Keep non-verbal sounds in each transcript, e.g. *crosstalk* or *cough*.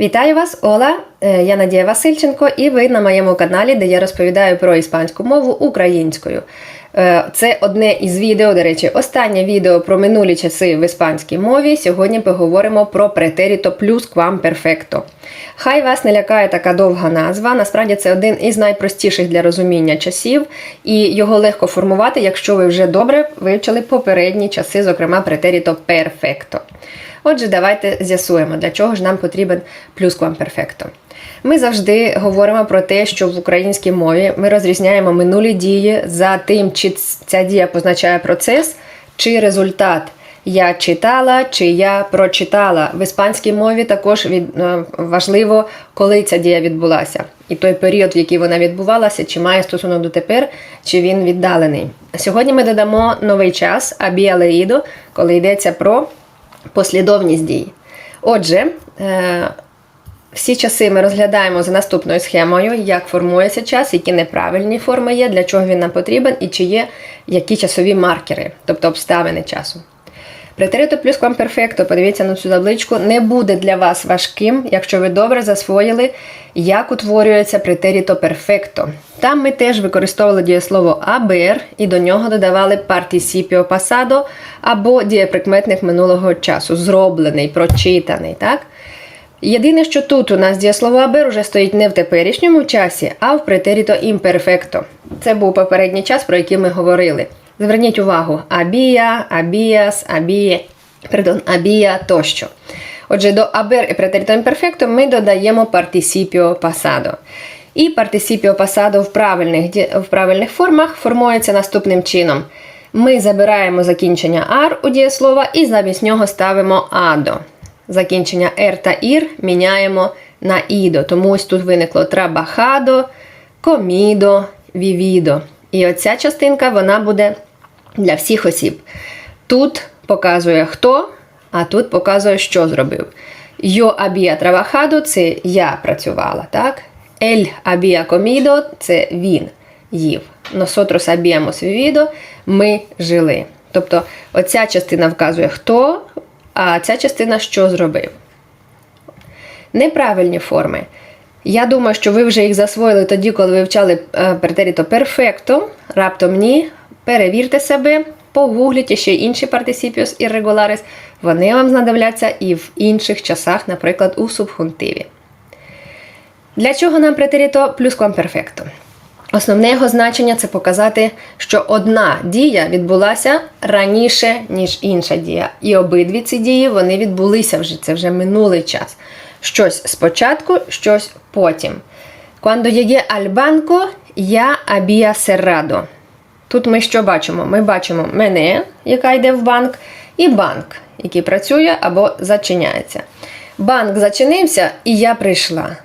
Вітаю вас, Ола! Е, Я Надія Васильченко, і ви на моєму каналі, де я розповідаю про іспанську мову українською. Е, Це одне із відео, до речі, останнє відео про минулі часи в іспанській мові. Сьогодні поговоримо про претеріто плюс квам перфекто. Хай вас не лякає така довга назва. Насправді це один із найпростіших для розуміння часів, і його легко формувати, якщо ви вже добре вивчили попередні часи, зокрема претеріто перфекто. Отже, давайте з'ясуємо, для чого ж нам потрібен плюсквамперфекто. Ми завжди говоримо про те, що в українській мові ми розрізняємо минулі дії за тим, чи ця дія позначає процес чи результат. Я читала чи я прочитала. В іспанській мові також від, е, важливо, коли ця дія відбулася, і той період, в який вона відбувалася, чи має стосунок до тепер, чи він віддалений. Сьогодні ми додамо новий час абіалеїдо, коли йдеться про послідовність дій. Отже, е, всі часи ми розглядаємо за наступною схемою, як формується час, які неправильні форми є, для чого він нам потрібен, і чи є які часові маркери, тобто обставини часу. Претерито плюс квамперфекто, подивіться на цю табличку, не буде для вас важким, якщо ви добре засвоїли, як утворюється претеріто перфекто. Там ми теж використовували дієслово абер і до нього додавали партісіпіо пасадо або дієприкметник минулого часу, зроблений, прочитаний. так? Єдине, що тут у нас дієслово абер уже стоїть не в теперішньому часі, а в претеріто імперфекто. Це був попередній час, про який ми говорили. Зверніть увагу: абія, абіас, абіє, пардон, абія тощо. Отже, до абер і претеріто імперфекто ми додаємо партісіпіо пасадо. І партисіпіо пасадо в правильних, в правильних формах формується наступним чином. Ми забираємо закінчення ар у дієслова і замість нього ставимо адо. Закінчення ер та ір міняємо на ідо. Тому ось тут виникло трабахадо, комідо, вівідо. І оця частинка вона буде для всіх осіб. Тут показує хто, а тут показує, що зробив. Йо абія трабахадо це я працювала, так? Ель абія комідо це він їв. Носотрос абіамос вівідо ми жили. Тобто оця частина вказує хто, а ця частина що зробив. Неправильні форми. Я думаю, що ви вже їх засвоїли тоді, коли вивчали е, претеріто перфекто. Раптом ні. Перевірте себе, погугліть ще інші партисіпіус іррегуларис. Вони вам знадобляться і в інших часах, наприклад, у субхунтиві. Для чого нам претеріто плюс квамперфекто? Основне його значення це показати, що одна дія відбулася раніше, ніж інша дія. І обидві ці дії вони відбулися вже, це вже минулий час. Щось спочатку, щось потім. Cuando llegué al banco, я había cerrado. Тут ми що бачимо? Ми бачимо мене, яка йде в банк, і банк, який працює або зачиняється. Банк зачинився, і я прийшла.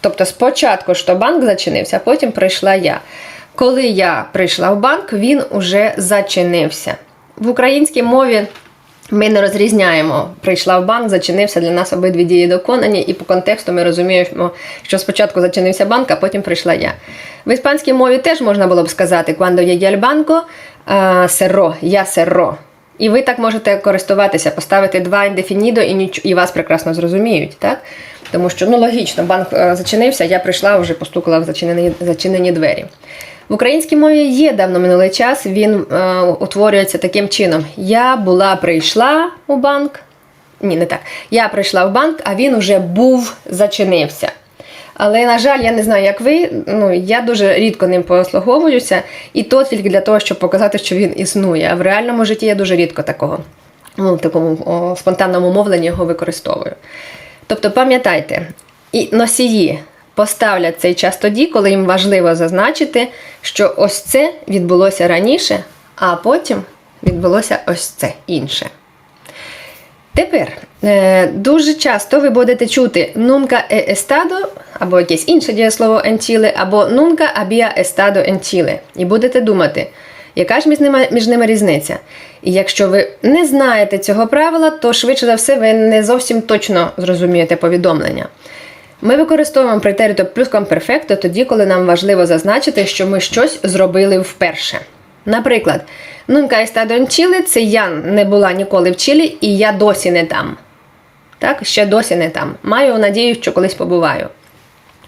Тобто спочатку що банк зачинився, а потім прийшла я. Коли я прийшла в банк, він уже зачинився. В українській мові ми не розрізняємо. Прийшла в банк, зачинився для нас обидві дії доконані, і по контексту ми розуміємо, що спочатку зачинився банк, а потім прийшла я. В іспанській мові теж можна було б сказати «Cuando llegué al banco, серро, я серро. І ви так можете користуватися, поставити два індефінідо і, ніч... і вас прекрасно зрозуміють, так? Тому що ну логічно, банк е, зачинився, я прийшла, вже постукала в зачинені, зачинені двері. В українській мові є давно минулий час, він е, утворюється таким чином: Я була прийшла у банк. Ні, не так. Я прийшла в банк, а він уже був зачинився. Але, на жаль, я не знаю, як ви. Ну, я дуже рідко ним послуговуюся, і то тільки для того, щоб показати, що він існує. А в реальному житті я дуже рідко такого, ну, такому о, спонтанному мовленні його використовую. Тобто, пам'ятайте, і носії поставлять цей час тоді, коли їм важливо зазначити, що ось це відбулося раніше, а потім відбулося ось це інше. Тепер е, дуже часто ви будете чути nunca he estado, або якесь інше дієслово entile, або nunca había estado entile. І будете думати, яка ж між ними, між ними різниця? І якщо ви не знаєте цього правила, то швидше за все ви не зовсім точно зрозумієте повідомлення. Ми використовуємо претерито плюс комперфекто тоді, коли нам важливо зазначити, що ми щось зробили вперше. Наприклад, Nunca he estado en це я не була ніколи в Чилі, і я досі не там. Так, ще досі не там. Маю надію, що колись побуваю.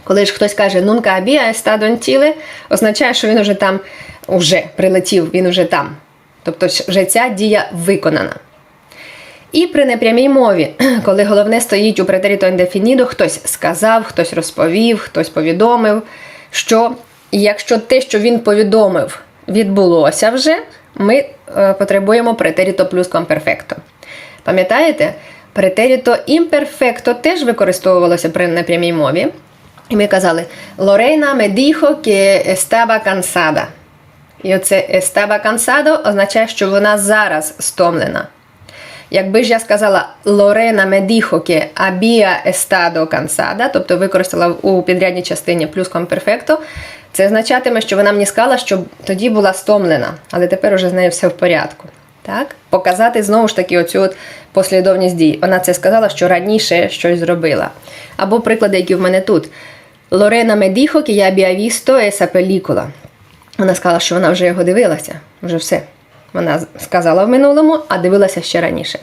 Коли ж хтось каже нунка абія estado en Chile, означає, що він уже там уже прилетів, він уже там. Тобто вже ця дія виконана. І при непрямій мові, *clears throat* коли головне стоїть у претеріто індефінідо, хтось сказав, хтось розповів, хтось повідомив, що якщо те, що він повідомив, відбулося вже, ми е, потребуємо претеріто плюс комперфекто. Пам'ятаєте? Претеріто імперфекто теж використовувалося при непрямій мові. І ми казали: Лорейна dijo que estaba cansada. І оце estaba cansado означає, що вона зараз стомлена. Якби ж я сказала Лорена que había estado cansada, тобто використала у підрядній частині плюс комперфекто, це означатиме, що вона мені сказала, що тоді була стомлена, але тепер уже з нею все в порядку. Так? Показати знову ж таки оцю от послідовність дій. Вона це сказала, що раніше щось зробила. Або приклади, які в мене тут. Лорена ya había visto esa película. Вона сказала, що вона вже його дивилася, вже все. Вона сказала в минулому, а дивилася ще раніше.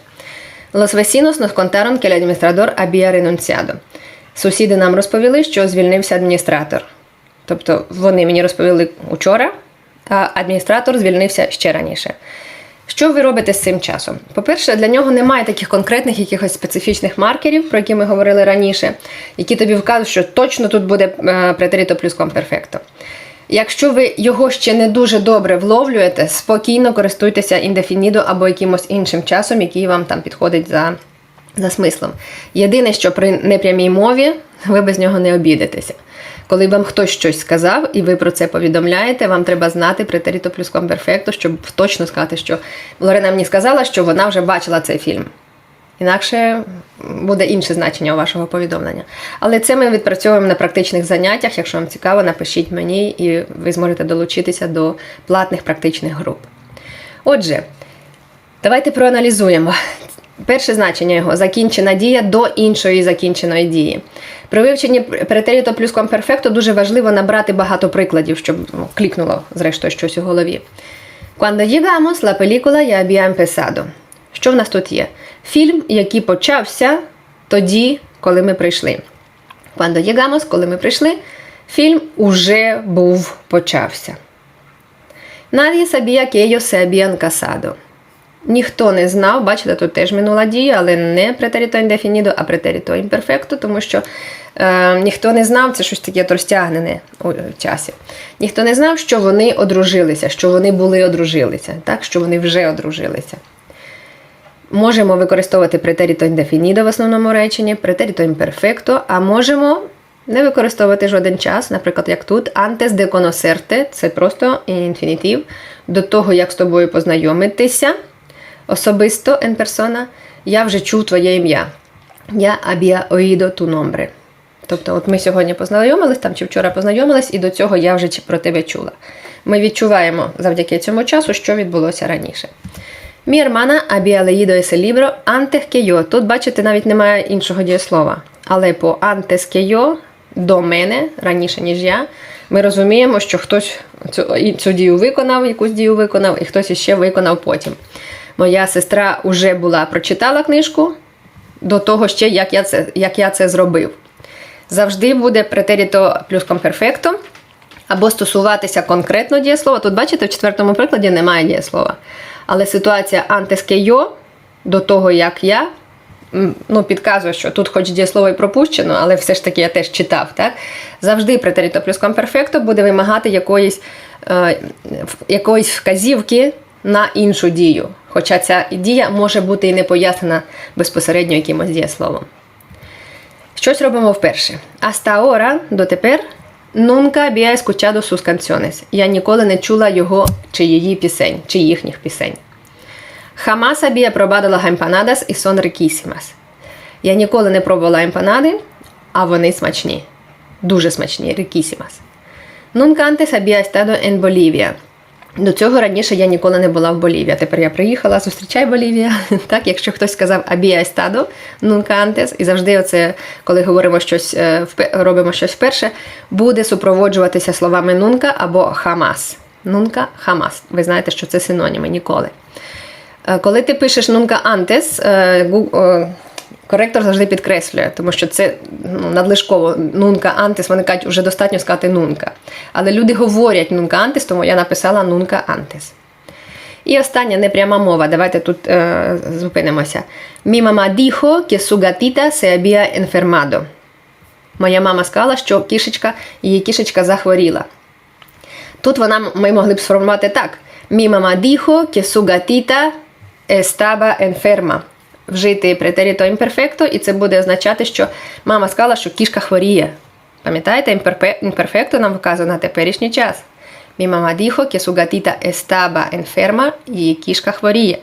Vecinos nos contaron que el administrador había renunciado. Сусіди нам розповіли, що звільнився адміністратор. Тобто вони мені розповіли учора, а адміністратор звільнився ще раніше. Що ви робите з цим часом? По-перше, для нього немає таких конкретних якихось специфічних маркерів, про які ми говорили раніше, які тобі вказують, що точно тут буде е, претеріто плюс комперфекто. Якщо ви його ще не дуже добре вловлюєте, спокійно користуйтеся індефінідо або якимось іншим часом, який вам там підходить за, за смислом. Єдине, що при непрямій мові ви без нього не обідетеся. Коли вам хтось щось сказав, і ви про це повідомляєте, вам треба знати претеріто плюс комперфекто, щоб точно сказати, що Лорена мені сказала, що вона вже бачила цей фільм. Інакше буде інше значення у вашого повідомлення. Але це ми відпрацьовуємо на практичних заняттях. Якщо вам цікаво, напишіть мені, і ви зможете долучитися до платних практичних груп. Отже, давайте проаналізуємо. Перше значення його закінчена дія до іншої закінченої дії. При вивченні претеріто плюс комперфекту дуже важливо набрати багато прикладів, щоб ну, клікнуло, зрештою, щось у голові. Cuando llegamos, la película ya había empezado. Що в нас тут є? Фільм, який почався тоді, коли ми прийшли. Cuando llegamos, коли ми прийшли, фільм уже був почався. Que ellos se habían casado. Ніхто не знав, бачите, тут теж минула дія, але не претеріто індефінідо, а претеріто імперфекто, тому що е, ніхто не знав, це щось таке розтягнене у часі. Ніхто не знав, що вони одружилися, що вони були одружилися, так, що вони вже одружилися. Можемо використовувати претеріто індефінідо в основному реченні, претеріто імперфекто, а можемо не використовувати жоден час, наприклад, як тут, antes de conocerte, це просто інфінітив, до того, як з тобою познайомитися особисто en persona, я вже чув твоє ім'я. Я había oído tu nombre. Тобто, от ми сьогодні познайомились там чи вчора познайомились, і до цього я вже про тебе чула. Ми відчуваємо завдяки цьому часу, що відбулося раніше. Mi hermana había leído ese. Тут, бачите, навіть немає іншого дієслова. Але по antes до мене, раніше, ніж я, ми розуміємо, що хтось цю, цю дію виконав, якусь дію виконав, і хтось іще виконав потім. Моя сестра вже була, прочитала книжку до того ще, як я це, як я це зробив. Завжди буде претеріто плюс комперфекто, або стосуватися конкретно дієслова. Тут, бачите, в четвертому прикладі немає дієслова. Але ситуація антискейо до того, як я, ну, підказує, що тут хоч дієслово і пропущено, але все ж таки я теж читав. Так? Завжди претеріто плюс комперфекто буде вимагати якоїсь, е, якоїсь вказівки на іншу дію. Хоча ця дія може бути і не пояснена безпосередньо якимось дієсловом. Щось робимо вперше. Hasta ahora, дотепер, nunca había escuchado sus canciones. Я ніколи не чула його чи її пісень, чи їхніх пісень. Jamás había probado las empanadas y son riquísimas. Я ніколи не пробувала емпанади, а вони смачні. Дуже смачні, riquísimas. Nunca antes había estado en Bolivia. До цього раніше я ніколи не була в Болівії. Тепер я приїхала, зустрічай Болівія. *laughs* Так, якщо хтось сказав абія estado, nunca antes, і завжди, оце, коли говоримо щось, е, робимо щось вперше, буде супроводжуватися словами nunca або хамас. Nunca, хамас. Ви знаєте, що це синоніми ніколи. Е, Коли ти пишеш е, гу- е, Коректор завжди підкреслює, тому що це ну, надлишково нунка антис, вони кажуть, вже достатньо сказати нунка. Але люди говорять нунка антис, тому я написала нунка антис. І остання непряма мова. Давайте тут е, зупинимося. Мі мама діхо gatita se había enfermado. Моя мама сказала, що кішечка, її кішечка захворіла. Тут вона ми могли б сформувати так: Мі мама діхо gatita estaba enferma. Вжити претеріто імперфекто, і це буде означати, що мама сказала, що кішка хворіє. Пам'ятаєте, імперфекто нам вказано на теперішній час. Мі мама діхо que su gatita estaba кішка хворіє.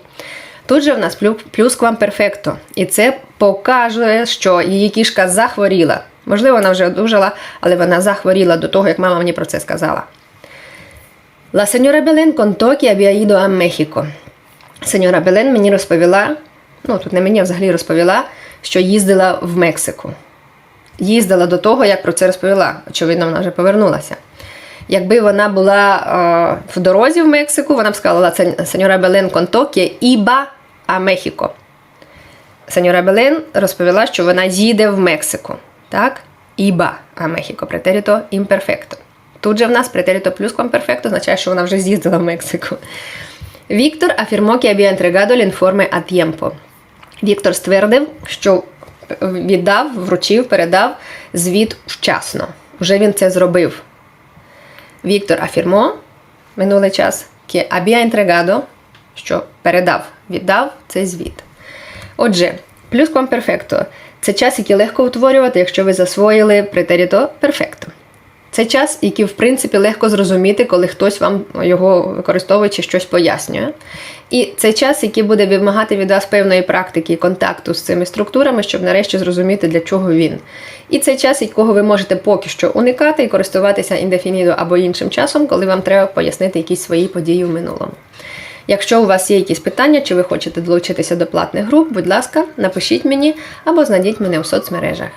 Тут же в нас плю- плюсквамперфекто, і це показує, що її кішка захворіла. Можливо, вона вже одужала, але вона захворіла до того, як мама мені про це сказала. La señora Belén contó que había ido a México. Сеньора Белен мені розповіла, ну тут не мені, а взагалі розповіла, що їздила в Мексику. Їздила до того, як про це розповіла. Очевидно, вона вже повернулася. Якби вона була е, в дорозі в Мексику, вона б сказала «Сен- сеньора Белен конто que iba a México. Сеньора Белен розповіла, що вона їде в Мексику. Так? Іба а Мехіко, претеріто імперфекто. Тут же в нас претеріто плюс комперфекто означає, що вона вже з'їздила в Мексику. Віктор informe a tiempo. Віктор ствердив, що віддав, вручив, передав звіт вчасно. Вже він це зробив. Віктор afirmó, минулий час, que había entregado, що передав, віддав цей звіт. Отже, плюс перфекто це час, який легко утворювати, якщо ви засвоїли претеріто перфекто. Це час, який, в принципі, легко зрозуміти, коли хтось вам його використовує чи щось пояснює. І це час, який буде вимагати від вас певної практики і контакту з цими структурами, щоб нарешті зрозуміти, для чого він. І це час, якого ви можете поки що уникати і користуватися індефінідо або іншим часом, коли вам треба пояснити якісь свої події в минулому. Якщо у вас є якісь питання, чи ви хочете долучитися до платних груп, будь ласка, напишіть мені або знайдіть мене у соцмережах.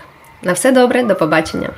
На все добре, до побачення!